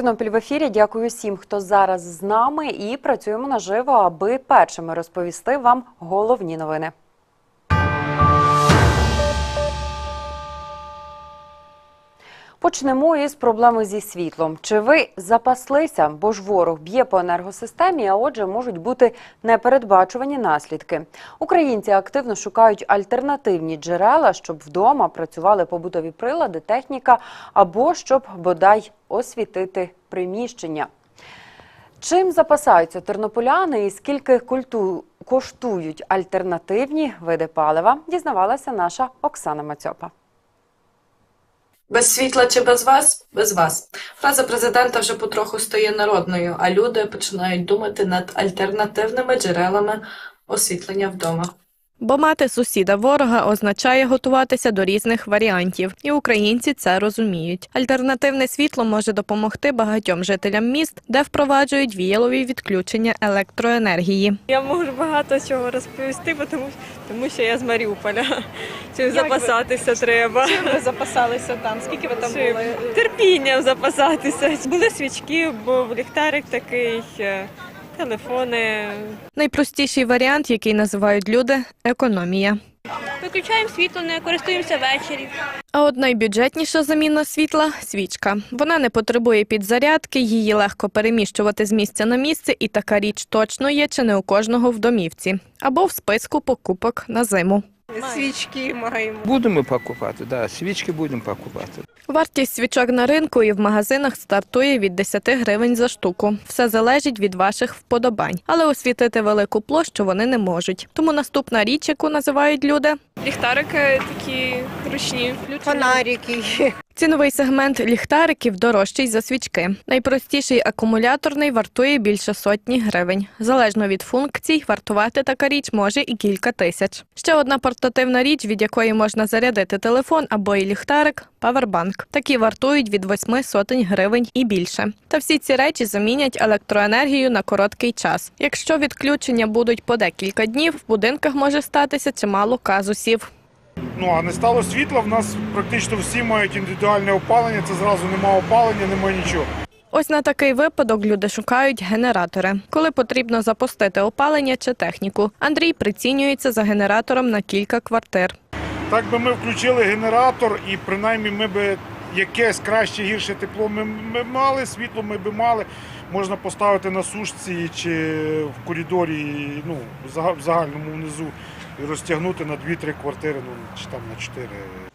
Тернопіль в ефірі. Дякую всім, хто зараз з нами, і працюємо наживо, аби першими розповісти вам головні новини. Почнемо із проблеми зі світлом. Чи ви запаслися? Бо ж ворог б'є по енергосистемі, а отже, можуть бути непередбачувані наслідки. Українці активно шукають альтернативні джерела, щоб вдома працювали побутові прилади, техніка або щоб бодай освітити приміщення. Чим запасаються тернополяни і скільки культу... коштують альтернативні види палива, дізнавалася наша Оксана Мацьопа. Без світла чи без вас? Без вас. Фраза президента вже потроху стає народною, а люди починають думати над альтернативними джерелами освітлення вдома. Бо мати сусіда ворога означає готуватися до різних варіантів, і українці це розуміють. Альтернативне світло може допомогти багатьом жителям міст, де впроваджують віялові відключення електроенергії. Я можу багато чого розповісти, бо тому, тому що я з Маріуполя. Чим запасатися треба. Чим ви запасалися там? Скільки ви там Чим? були? Терпінням запасатися. Були свічки, був ліхтарик такий, е, телефони. Найпростіший варіант, який називають люди економія. Виключаємо світло, не користуємося ввечері. А от найбюджетніша заміна світла свічка. Вона не потребує підзарядки, її легко переміщувати з місця на місце, і така річ точно є чи не у кожного в домівці або в списку покупок на зиму. Свічки маємо. Будемо покупати, да, свічки будемо покупати. Вартість свічок на ринку і в магазинах стартує від 10 гривень за штуку. Все залежить від ваших вподобань, але освітити велику площу вони не можуть. Тому наступна річ, яку називають люди, Ліхтарики такі ручні. Фонарики є. ціновий сегмент ліхтариків дорожчий за свічки. Найпростіший акумуляторний вартує більше сотні гривень. Залежно від функцій, вартувати така річ може і кілька тисяч. Ще одна портативна річ, від якої можна зарядити телефон або і ліхтарик павербанк. Такі вартують від 8 сотень гривень і більше. Та всі ці речі замінять електроенергію на короткий час. Якщо відключення будуть по декілька днів, в будинках може статися чимало казусів. Ну а не стало світла. В нас практично всі мають індивідуальне опалення. Це зразу немає опалення, немає нічого. Ось на такий випадок люди шукають генератори, коли потрібно запустити опалення чи техніку. Андрій прицінюється за генератором на кілька квартир. Так би ми включили генератор, і принаймні ми би якесь краще гірше тепло ми, ми мали, світло ми би мали. Можна поставити на сушці чи в коридорі, ну в загальному внизу і розтягнути на 2-3 квартири, ну чи там на 4.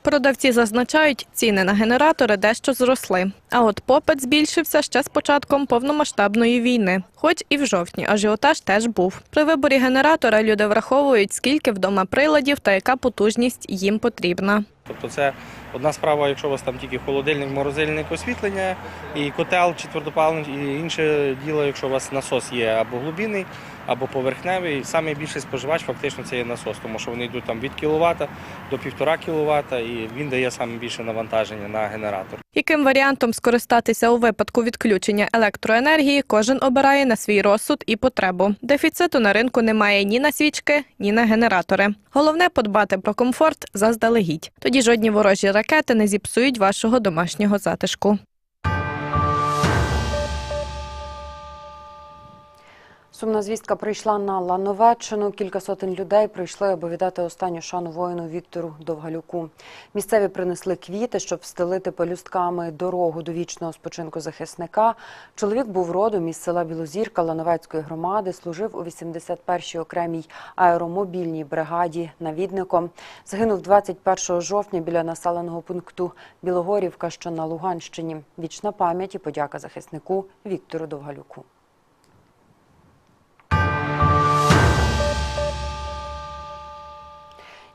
Продавці зазначають, ціни на генератори дещо зросли. А от попит збільшився ще з початком повномасштабної війни. Хоч і в жовтні ажіотаж теж був. При виборі генератора люди враховують, скільки вдома приладів та яка потужність їм потрібна. Тобто це одна справа, якщо у вас там тільки холодильник, морозильник, освітлення, і котел четвертопалний, і інше діло, якщо у вас насос є або глибинний, або поверхневий. Найбільший споживач фактично це є насос, тому що вони йдуть там від кіловата до півтора кіловата, і він дає саме більше навантаження на генератор. Яким варіантом скористатися у випадку відключення електроенергії, кожен обирає на свій розсуд і потребу. Дефіциту на ринку немає ні на свічки, ні на генератори. Головне подбати про комфорт заздалегідь. Тоді жодні ворожі ракети не зіпсують вашого домашнього затишку. Сумна звістка прийшла на Лановеччину. Кілька сотень людей прийшли, аби останню шану воїну Віктору Довгалюку. Місцеві принесли квіти, щоб встелити пелюстками дорогу до вічного спочинку захисника. Чоловік був родом із села Білозірка Лановецької громади, служив у 81-й окремій аеромобільній бригаді навідником. Загинув 21 жовтня біля населеного пункту Білогорівка, що на Луганщині. Вічна пам'ять і подяка захиснику Віктору Довгалюку.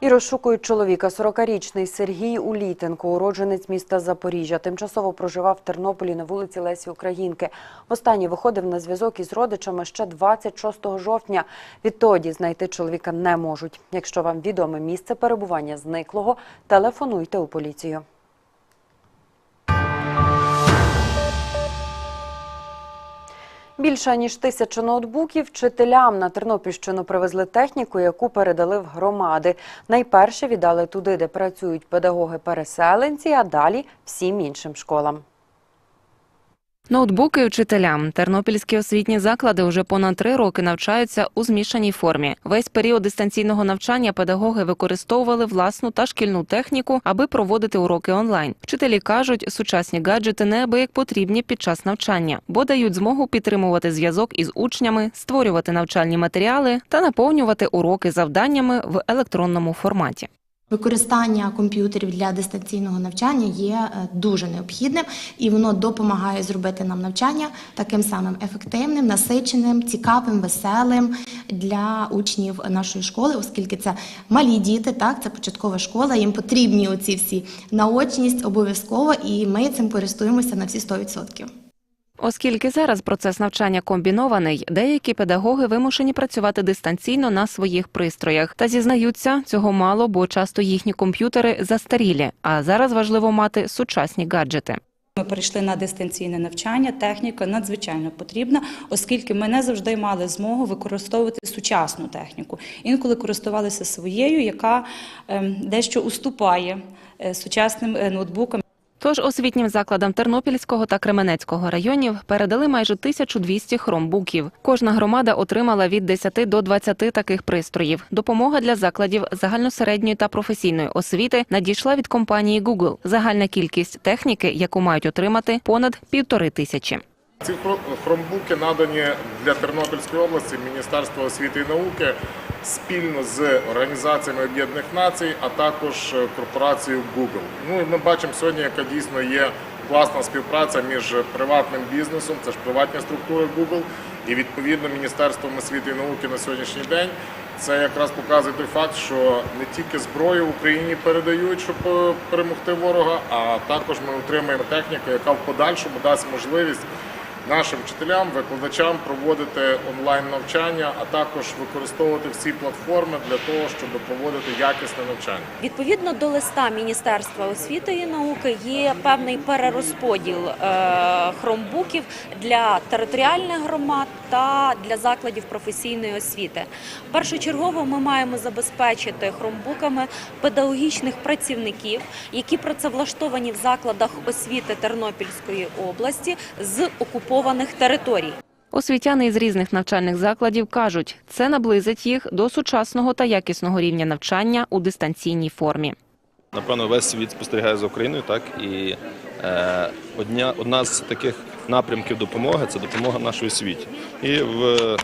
І розшукують чоловіка. 40-річний Сергій Улітенко, уродженець міста Запоріжжя. Тимчасово проживав в Тернополі на вулиці Лесі Українки. Останній виходив на зв'язок із родичами ще 26 жовтня. Відтоді знайти чоловіка не можуть. Якщо вам відоме місце перебування зниклого, телефонуйте у поліцію. Більше ніж тисяча ноутбуків вчителям на Тернопільщину привезли техніку, яку передали в громади. Найперше віддали туди, де працюють педагоги-переселенці, а далі всім іншим школам. Ноутбуки вчителям. Тернопільські освітні заклади вже понад три роки навчаються у змішаній формі. Весь період дистанційного навчання педагоги використовували власну та шкільну техніку, аби проводити уроки онлайн. Вчителі кажуть, сучасні гаджети неабияк потрібні під час навчання, бо дають змогу підтримувати зв'язок із учнями, створювати навчальні матеріали та наповнювати уроки завданнями в електронному форматі. Використання комп'ютерів для дистанційного навчання є е, дуже необхідним, і воно допомагає зробити нам навчання таким самим ефективним, насиченим, цікавим, веселим для учнів нашої школи, оскільки це малі діти, так це початкова школа. Їм потрібні оці всі наочність обов'язково, і ми цим користуємося на всі 100%. Оскільки зараз процес навчання комбінований, деякі педагоги вимушені працювати дистанційно на своїх пристроях та зізнаються, цього мало, бо часто їхні комп'ютери застарілі. А зараз важливо мати сучасні гаджети. Ми перейшли на дистанційне навчання. Техніка надзвичайно потрібна, оскільки ми не завжди мали змогу використовувати сучасну техніку. Інколи користувалися своєю, яка ем, дещо уступає е, сучасним е, ноутбукам. Тож освітнім закладам Тернопільського та Кременецького районів передали майже 1200 хромбуків. Кожна громада отримала від 10 до 20 таких пристроїв. Допомога для закладів загальносередньої та професійної освіти надійшла від компанії Google. Загальна кількість техніки, яку мають отримати, понад півтори тисячі. Ці хро- хромбуки надані для Тернопільської області Міністерства освіти і науки спільно з організаціями Об'єднаних Націй, а також е, корпорацією Google. Ну і ми бачимо сьогодні, яка дійсно є класна співпраця між приватним бізнесом, це ж приватні структури Google, і відповідно Міністерством освіти і науки на сьогоднішній день. Це якраз показує той факт, що не тільки зброю Україні передають, щоб е, перемогти ворога, а також ми отримаємо техніку, яка в подальшому дасть можливість нашим вчителям, викладачам проводити онлайн навчання, а також використовувати всі платформи для того, щоб проводити якісне навчання. Відповідно до листа Міністерства освіти і науки є певний перерозподіл е, хромбуків для територіальних громад та для закладів професійної освіти. Першочергово ми маємо забезпечити хромбуками педагогічних працівників, які працевлаштовані в закладах освіти Тернопільської області з окупованих територій. Освітяни із різних навчальних закладів кажуть, це наблизить їх до сучасного та якісного рівня навчання у дистанційній формі. Напевно, весь світ спостерігає за Україною, так і е, одня, одна з таких напрямків допомоги це допомога нашій освіті. І в,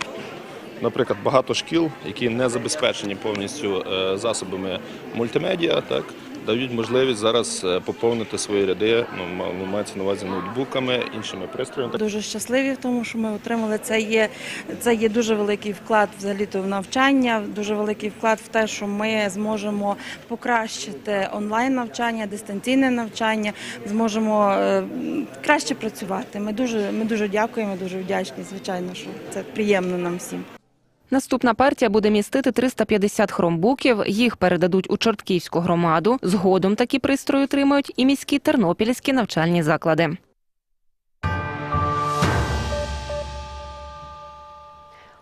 наприклад, багато шкіл, які не забезпечені повністю е, засобами мультимедіа, так дають можливість зараз е, поповнити свої ряди. Ну мається на увазі ноутбуками, іншими пристроями. Дуже щасливі в тому, що ми отримали. Це є, це є дуже великий вклад взагалі в навчання, дуже великий вклад в те, що ми зможемо покращити онлайн навчання, дистанційне навчання, зможемо е, краще працювати. Ми дуже, ми дуже дякуємо, дуже вдячні. Звичайно, що це приємно нам всім. Наступна партія буде містити 350 хромбуків. Їх передадуть у Чортківську громаду. Згодом такі пристрої отримають і міські тернопільські навчальні заклади.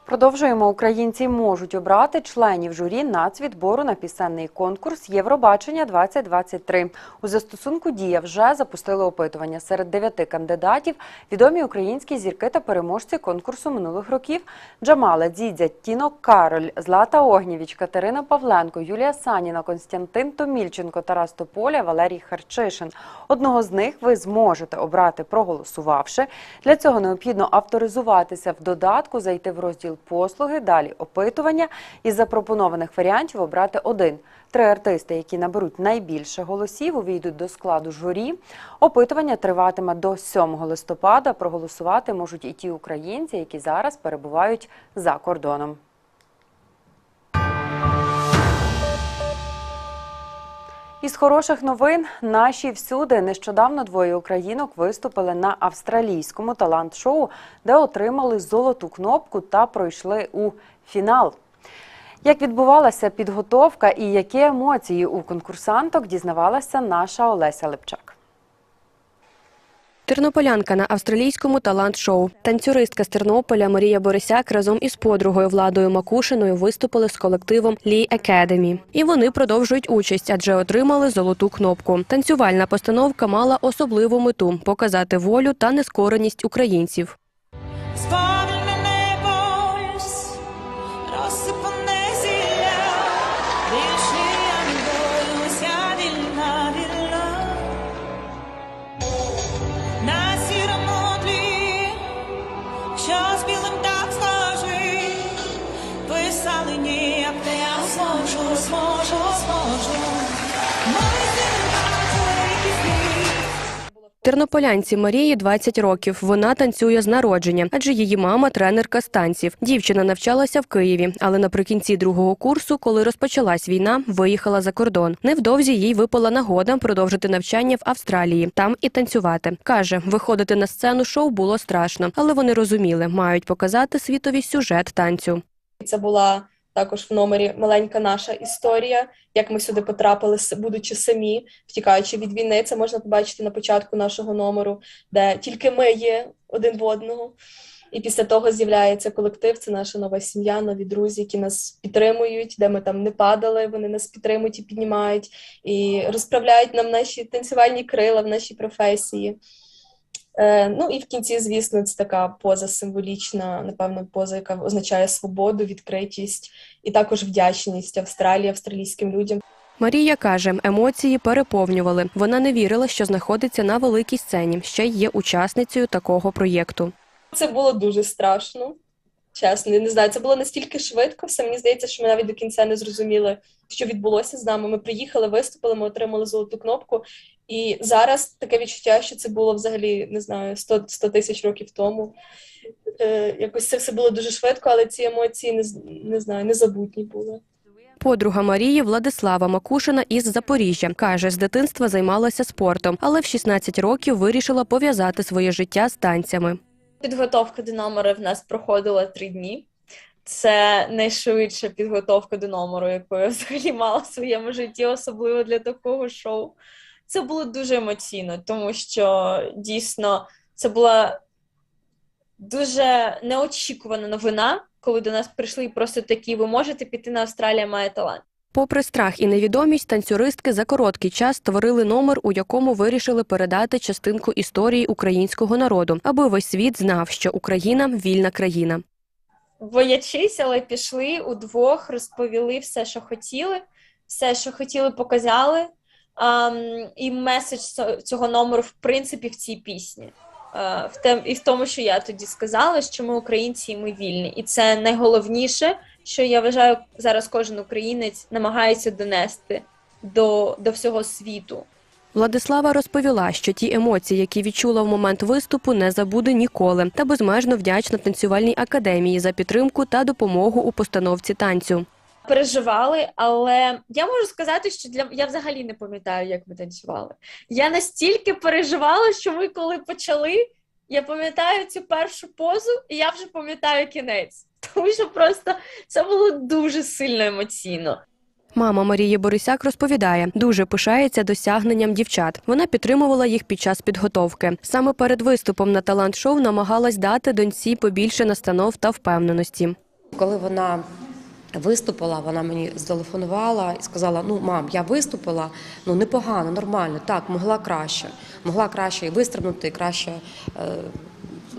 Продовжуємо. Українці можуть обрати членів журі нацвідбору на пісенний конкурс Євробачення 2023 У застосунку Дія вже запустили опитування серед дев'яти кандидатів. Відомі українські зірки та переможці конкурсу минулих років: Джамала Дзідзя, Тіно Кароль, Злата Огнєвіч, Катерина Павленко, Юлія Саніна, Константин Томільченко, Тарас Тополя, Валерій Харчишин. Одного з них ви зможете обрати, проголосувавши. Для цього необхідно авторизуватися в додатку, зайти в розділ послуги, далі опитування. Із запропонованих варіантів обрати один. Три артисти, які наберуть найбільше голосів, увійдуть до складу журі. Опитування триватиме до 7 листопада. Проголосувати можуть і ті українці, які зараз перебувають за кордоном. Із хороших новин наші всюди нещодавно двоє українок виступили на австралійському талант-шоу, де отримали золоту кнопку та пройшли у фінал. Як відбувалася підготовка і які емоції у конкурсанток, дізнавалася наша Олеся Лепчак. Тернополянка на австралійському талант-шоу. Танцюристка з Тернополя Марія Борисяк разом із подругою Владою Макушиною виступили з колективом Лі Academy. І вони продовжують участь, адже отримали золоту кнопку. Танцювальна постановка мала особливу мету показати волю та нескореність українців. Тернополянці Марії 20 років. Вона танцює з народження, адже її мама тренерка з танців. Дівчина навчалася в Києві, але наприкінці другого курсу, коли розпочалась війна, виїхала за кордон. Невдовзі їй випала нагода продовжити навчання в Австралії, там і танцювати. каже, виходити на сцену шоу було страшно, але вони розуміли, мають показати світові сюжет танцю. Це була також в номері маленька наша історія, як ми сюди потрапили, будучи самі, втікаючи від війни. Це можна побачити на початку нашого номеру, де тільки ми є один в одного. І після того з'являється колектив. Це наша нова сім'я, нові друзі, які нас підтримують, де ми там не падали. Вони нас підтримують і піднімають, і розправляють нам наші танцювальні крила в нашій професії. Е, ну і в кінці, звісно, це така поза символічна, напевно, поза, яка означає свободу, відкритість і також вдячність Австралії, австралійським людям. Марія каже, емоції переповнювали. Вона не вірила, що знаходиться на великій сцені, ще є учасницею такого проєкту. Це було дуже страшно. Чесно, я не знаю, це було настільки швидко. Все мені здається, що ми навіть до кінця не зрозуміли, що відбулося з нами. Ми приїхали, виступили, ми отримали золоту кнопку. І зараз таке відчуття, що це було взагалі не знаю 100, 100 тисяч років тому. Е, якось це все було дуже швидко, але ці емоції не, не знаю, незабутні були. Подруга Марії Владислава Макушина із Запоріжжя каже, з дитинства займалася спортом, але в 16 років вирішила пов'язати своє життя з танцями. Підготовка до номеру в нас проходила три дні. Це найшвидша підготовка до номеру, яку я взагалі мала в своєму житті, особливо для такого шоу. Це було дуже емоційно, тому що дійсно це була дуже неочікувана новина, коли до нас прийшли просто такі: ви можете піти на Австралія має талант. Попри страх і невідомість, танцюристки за короткий час створили номер, у якому вирішили передати частинку історії українського народу, аби весь світ знав, що Україна вільна країна. боячись, але пішли удвох, розповіли все, що хотіли, все, що хотіли, показали. Ам, і меседж цього номеру, в принципі, в цій пісні. Е, в тем, і в тому, що я тоді сказала, що ми українці і ми вільні. І це найголовніше, що я вважаю, зараз кожен українець намагається донести до, до всього світу. Владислава розповіла, що ті емоції, які відчула в момент виступу, не забуде ніколи, та безмежно вдячна танцювальній академії за підтримку та допомогу у постановці танцю. Переживали, але я можу сказати, що для я взагалі не пам'ятаю, як ми танцювали. Я настільки переживала, що ми коли почали, я пам'ятаю цю першу позу, і я вже пам'ятаю кінець. Тому що просто це було дуже сильно емоційно. Мама Марії Борисяк розповідає, дуже пишається досягненням дівчат. Вона підтримувала їх під час підготовки. Саме перед виступом на талант-шоу намагалась дати доньці побільше настанов та впевненості. Коли вона виступила, вона мені зателефонувала і сказала: Ну, мам, я виступила, ну непогано, нормально, так, могла краще, могла краще і вистрибнути, краще е,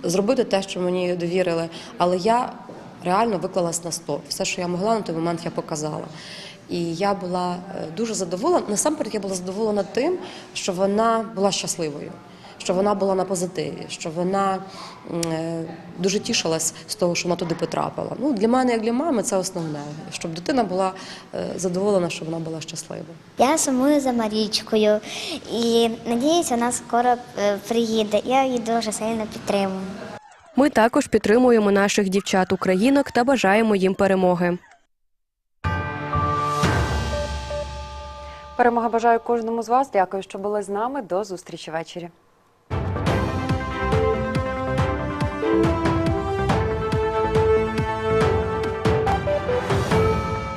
зробити те, що мені довірили. Але я реально виклалась на 100. Все, що я могла на той момент, я показала. І я була е, дуже задоволена. Насамперед, я була задоволена тим, що вона була щасливою, що вона була на позитиві, що вона е, дуже тішилась з того, що вона туди потрапила. Ну, для мене, як для мами, це основне, щоб дитина була е, задоволена, що вона була щаслива. Я сумую за Марічкою і надіюсь, вона скоро е, приїде. Я її дуже сильно підтримую. Ми також підтримуємо наших дівчат-українок та бажаємо їм перемоги. Перемога бажаю кожному з вас. Дякую, що були з нами. До зустрічі ввечері.